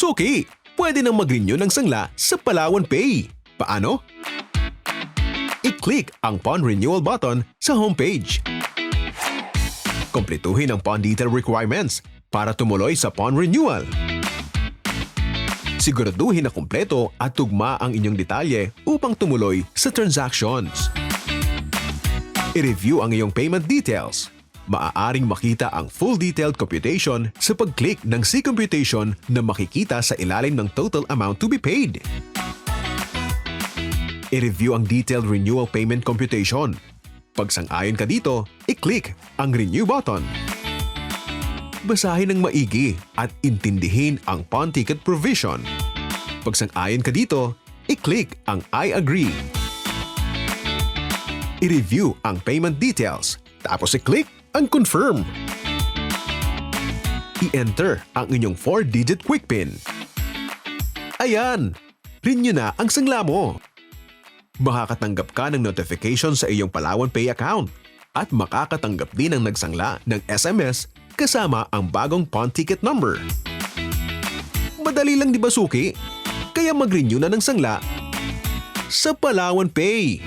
Suki, pwede nang mag-renew ng sangla sa Palawan Pay. Paano? I-click ang pawn renewal button sa homepage. Kompletuhin ang pawn detail requirements para tumuloy sa pawn renewal. Siguraduhin na kumpleto at tugma ang inyong detalye upang tumuloy sa transactions. I-review ang iyong payment details. Maaaring makita ang full detailed computation sa pag-click ng C computation na makikita sa ilalim ng total amount to be paid. I-review ang detailed renewal payment computation. Pag sang-ayon ka dito, i-click ang renew button. Basahin ng maigi at intindihin ang pawn ticket provision. Pag sang-ayon ka dito, i-click ang I agree. I-review ang payment details, tapos i-click ang confirm. I-enter ang inyong 4-digit quick pin. Ayan! Renew na ang sangla mo. Makakatanggap ka ng notification sa iyong Palawan Pay account at makakatanggap din ng nagsangla ng SMS kasama ang bagong pawn ticket number. Madali lang di ba suki? Kaya mag-renew na ng sangla sa Palawan Pay.